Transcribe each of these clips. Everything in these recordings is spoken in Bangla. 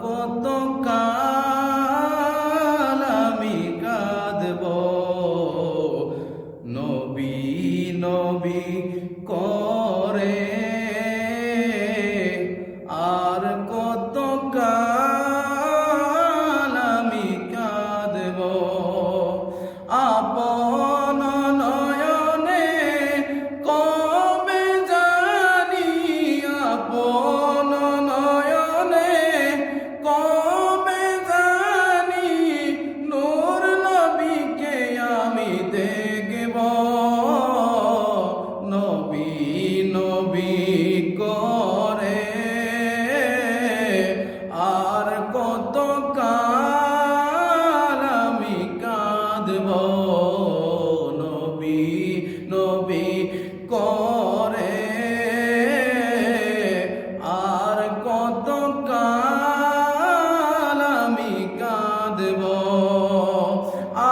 কত কাল আমি কাঁদব? নবী নবী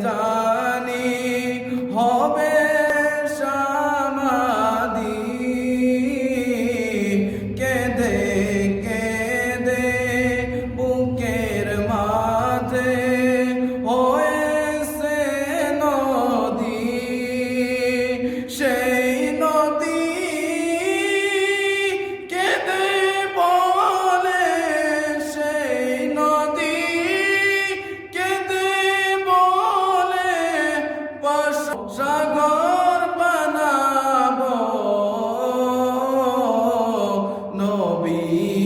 যায় সাগর বানাবো নবী।